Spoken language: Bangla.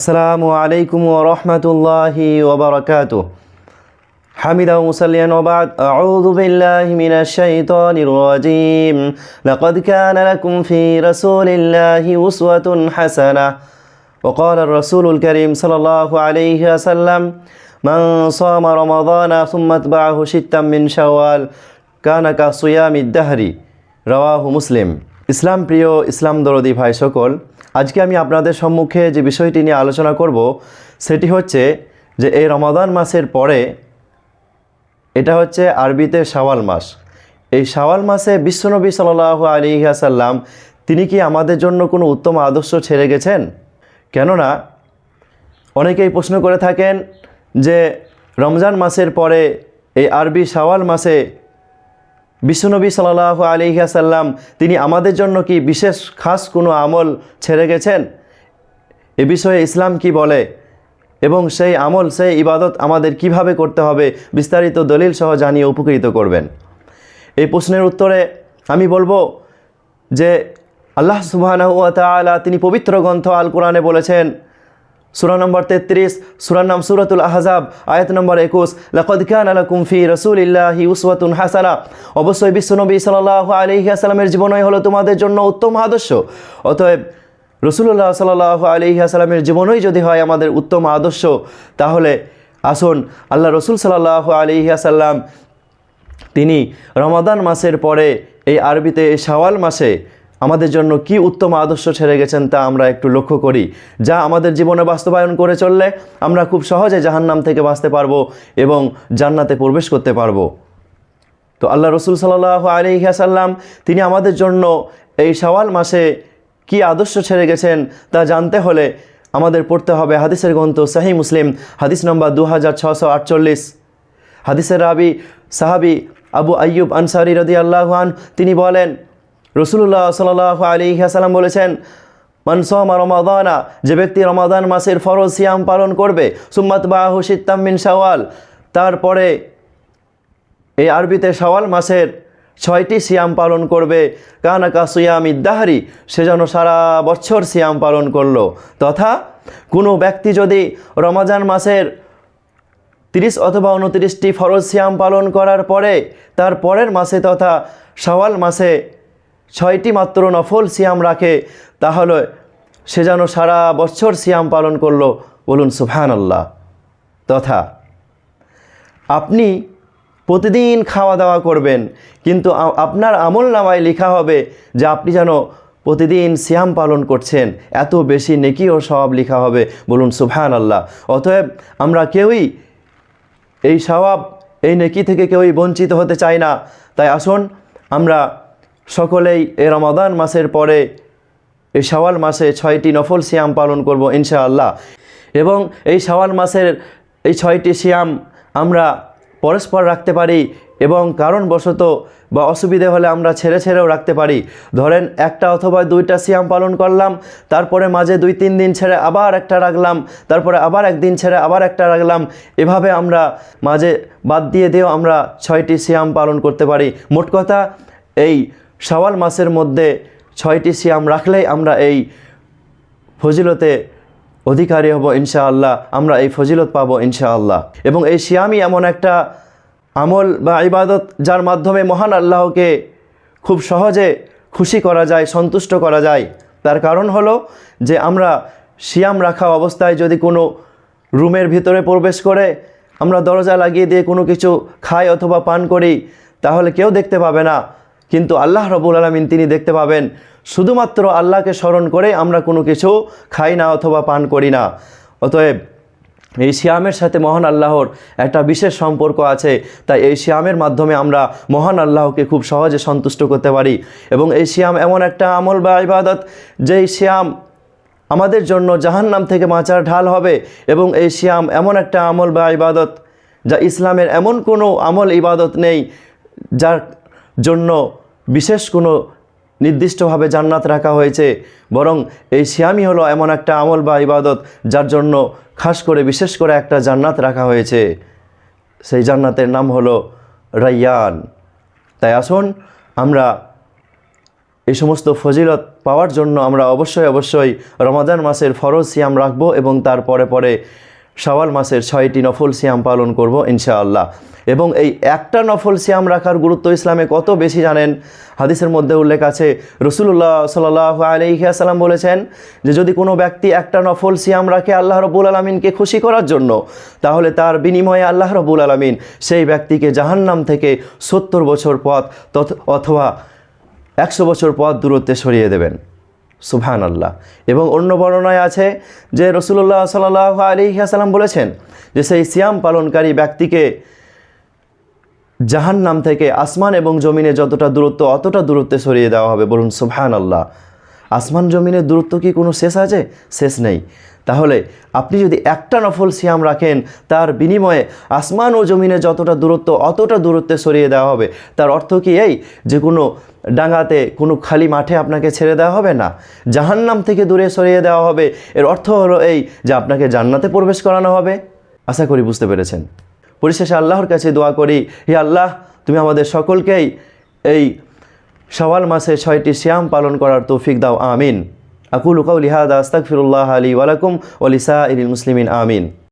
السلام عليكم ورحمة الله وبركاته حمدا مصليا وبعد أعوذ بالله من الشيطان الرجيم لقد كان لكم في رسول الله أسوة حسنة وقال الرسول الكريم صلى الله عليه وسلم من صام رمضان ثم اتبعه شتا من شوال كان كصيام الدهر রওয়াহু মুসলিম ইসলাম প্রিয় ইসলাম দরদি ভাই সকল আজকে আমি আপনাদের সম্মুখে যে বিষয়টি নিয়ে আলোচনা করব, সেটি হচ্ছে যে এই রমাদান মাসের পরে এটা হচ্ছে আরবিতে শাওয়াল মাস। এই শাওয়াল মাসে বিশ্বনবী সাল্লাহ আলী আসাল্লাম তিনি কি আমাদের জন্য কোনো উত্তম আদর্শ ছেড়ে গেছেন? কেননা অনেকেই প্রশ্ন করে থাকেন যে রমজান মাসের পরে এই আরবি শাওয়াল মাসে বিশ্বনবী সাল্লাহ আলিহাসাল্লাম তিনি আমাদের জন্য কি বিশেষ খাস কোনো আমল ছেড়ে গেছেন? এ বিষয়ে ইসলাম কি বলে? এবং সেই আমল, সেই ইবাদত আমাদের কীভাবে করতে হবে? বিস্তারিত দলিল সহ জানিয়ে উপকৃত করবেন। এই প্রশ্নের উত্তরে আমি বলব যে আল্লাহ ওয়া তিনি পবিত্র গ্রন্থ আল কোরআনে বলেছেন সূরা নম্বর তেত্রিশ সূরার নাম সূরাতুল আহজাব আয়াত নম্বর একুশ লাকাদ কানা লাকুম ফি রাসূলিল্লাহি উসওয়াতুন হাসানা অবশ্যই বিশ্বনবী সাল্লাল্লাহু আলাইহি ওয়াসাল্লামের জীবনই হলো তোমাদের জন্য উত্তম আদর্শ। অতএব রসুল্লাহ সাল্লাহ আলি আসালামের জীবনই যদি হয় আমাদের উত্তম আদর্শ, তাহলে আসুন আল্লাহ রসুল সাল্লাহ আলি আসাল্লাম তিনি রমাদান মাসের পরে এই আরবিতে শাওয়াল মাসে আমাদের জন্য কি উত্তম আদর্শ ছেড়ে গেছেন তা আমরা একটু লক্ষ্য করি। যা আমাদের জীবনে বাস্তবায়ন করে চললে আমরা খুব সহজে জাহান্নাম থেকে বাঁচতে পারব এবং জান্নাতে প্রবেশ করতে পারব। তো আল্লাহ রসুল সাল্লাহ আলী আসাল্লাম তিনি আমাদের জন্য এই সওয়াল মাসে কি আদর্শ ছেড়ে গেছেন তা জানতে হলে আমাদের পড়তে হবে হাদিসের গ্রন্থ সাহি মুসলিম, হাদিস নম্বর দু হাজার ছশো আটচল্লিশ। হাদিসের রাবি সাহাবি আবু আইয়ুব আনসারি রদি আল্লাহান তিনি বলেন রসুল্লাহ সাল্লাহ আলী হাসালাম বলেছেন মনসমা রমাদানা যে ব্যক্তি রমাদান মাসের ফরজ সিয়াম পালন করবে সুম্মাত বাহু সিত্তাম্মিন শাওয়াল তারপরে এই আরবিতে সওয়াল মাসের ছয়টি সিয়াম পালন করবে কানাকা সুয়াম ইদ্দাহারি সে যেন সারা বছর সিয়াম পালন করল। তথা কোনো ব্যক্তি যদি রমাজান মাসের তিরিশ অথবা উনত্রিশটি ফরজ সিয়াম পালন করার পরে, তার পরের মাসে তথা সওয়াল মাসে ছয়টি মাত্র নফল সিয়াম রাখে, তাহলে সে যেন সারা বছর সিয়াম পালন করল। বলুন সুফহান আল্লাহ তথা, আপনি প্রতিদিন খাওয়া দাওয়া করবেন, কিন্তু আপনার আমল নামায় লেখা হবে যে আপনি যেন প্রতিদিন সিয়াম পালন করছেন। এত বেশি নেকি ও সব লেখা হবে। বলুন সুবহান আল্লাহ অতএব আমরা কেউই এই সওয়াব এই নেকি থেকে কেউই বঞ্চিত হতে চাই না। তাই আসুন, আমরা সকলেই এই রমাদান মাসের পরে এই শাওয়াল মাসে ছয়টি নফল সিয়াম পালন করব ইনশাআল্লাহ। এবং এই শাওয়াল মাসের এই ছয়টি সিয়াম আমরা পরস্পর রাখতে পারি এবং কারণবশত বা অসুবিধে হলে আমরা ছেড়ে ছেড়েও রাখতে পারি। ধরেন একটা অথবা দুইটা সিয়াম পালন করলাম, তারপরে মাঝে দুই তিন দিন ছেড়ে আবার একটা রাখলাম, তারপরে আবার একদিন ছেড়ে আবার একটা রাখলাম, এভাবে আমরা মাঝে বাদ দিয়ে দিয়েও আমরা ছয়টি সিয়াম পালন করতে পারি। মোট কথা, এই শাওয়াল মাসের মধ্যে ছয়টি সিয়াম রাখলেই আমরা এই ফজিলতে অধিকারী হব ইনশাআল্লাহ, আমরা এই ফজিলত পাবো ইনশাআল্লাহ। এবং এই সিয়ামই এমন একটা আমল বা ইবাদত যার মাধ্যমে মহান আল্লাহকে খুব সহজে খুশি করা যায়, সন্তুষ্ট করা যায়। তার কারণ হলো যে আমরা সিয়াম রাখা অবস্থায় যদি কোনো রুমের ভিতরে প্রবেশ করে আমরা দরজা লাগিয়ে দিয়ে কোনো কিছু খাই অথবা পান করি, তাহলে কেউ দেখতে পাবে না। কিন্তু আল্লাহ রবুল আলমিন তিনি দেখতে পাবেন, শুধুমাত্র আল্লাহকে স্মরণ করে আমরা কোনো কিছু খাই না অথবা পান করি না। অতএব, এই শিয়ামের সাথে মহান আল্লাহর একটা বিশেষ সম্পর্ক আছে, তাই এই শিয়ামের মাধ্যমে আমরা মহান আল্লাহকে খুব সহজে সন্তুষ্ট করতে পারি। এবং এই শিয়াম এমন একটা আমল বা ইবাদত, যেই শিয়াম আমাদের জন্য জাহান্নাম থেকে বাঁচার ঢাল হবে। এবং এই শিয়াম এমন একটা আমল বা ইবাদত, যা ইসলামের এমন কোনো আমল ইবাদত নেই, যার জন্য বিশেষ কোনো নির্দিষ্টভাবে জান্নাত রাখা হয়েছে, বরং এই শিয়ামই হলো এমন একটা আমল বা ইবাদত যার জন্য খাস করে, বিশেষ করে একটা জান্নাত রাখা হয়েছে। সেই জান্নাতের নাম হলো রাইয়ান। তাই আসুন, আমরা এই সমস্ত ফজিলত পাওয়ার জন্য আমরা অবশ্যই অবশ্যই রমাদান মাসের ফরজ সিয়াম রাখব এবং তার পরে পরে শাওয়াল মাসের ছয়টি নফল সিয়াম পালন করব ইনশাআল্লাহ। এবং এই একটা নফল সিয়াম রাখার গুরুত্ব ইসলামে কত বেশি জানেন? হাদিসের মধ্যে উল্লেখ আছে রসুল্লাহ সাল্লাহ আলহিহাসাল্লাম বলেছেন যে, যদি কোনো ব্যক্তি একটা নফল সিয়াম রাখে আল্লাহ রবুল আলমিনকে খুশি করার জন্য, তাহলে তার বিনিময়ে আল্লাহ রবুল আলমিন সেই ব্যক্তিকে জাহান্নাম থেকে সত্তর বছর পথ অথবা একশো বছর পথ দূরত্বে সরিয়ে দেবেন। সুবহান আল্লাহ এবং অন্য বর্ণনায় আছে যে রসুল্লাহ সাল্লাহ আলী সাল্লাম বলেছেন যে সেই সিয়াম পালনকারী ব্যক্তিকে জাহান্নাম থেকে আসমান এবং জমিনে যতটা দূরত্ব, অতটা দূরত্বে সরিয়ে দেওয়া হবে। বলুন সুবহান আল্লাহ আসমান জমিনের দূরত্ব কি কোনো শেষ আছে? শেষ নেই। তাহলে আপনি যদি একটা নফল সিয়াম রাখেন, তার বিনিময়ে আসমান ও জমিনে যতটা দূরত্ব, অতটা দূরত্বে সরিয়ে দেওয়া হবে। তার অর্থ কি এই যে কোনো ডাঙাতে কোনো খালি মাঠে আপনাকে ছেড়ে দেওয়া হবে না? জাহান্নাম থেকে দূরে সরিয়ে দেওয়া হবে। এর অর্থ হলো এই যে আপনাকে জান্নাতে প্রবেশ করানো হবে। আশা করি বুঝতে পেরেছেন। পরিশেষে আল্লাহর কাছে দোয়া করি, হে আল্লাহ, তুমি আমাদের সকলকেই এই সওয়াল মাসে ছয়টি শ্যাম পালন করার তৌফিক দাও, আমিন। আকুল কাউলি হাদা, আস্তাগফিরুল্লাহ আলী ওয়ালাকুম ওলিসা ইল মুসলিমিন, আমিন।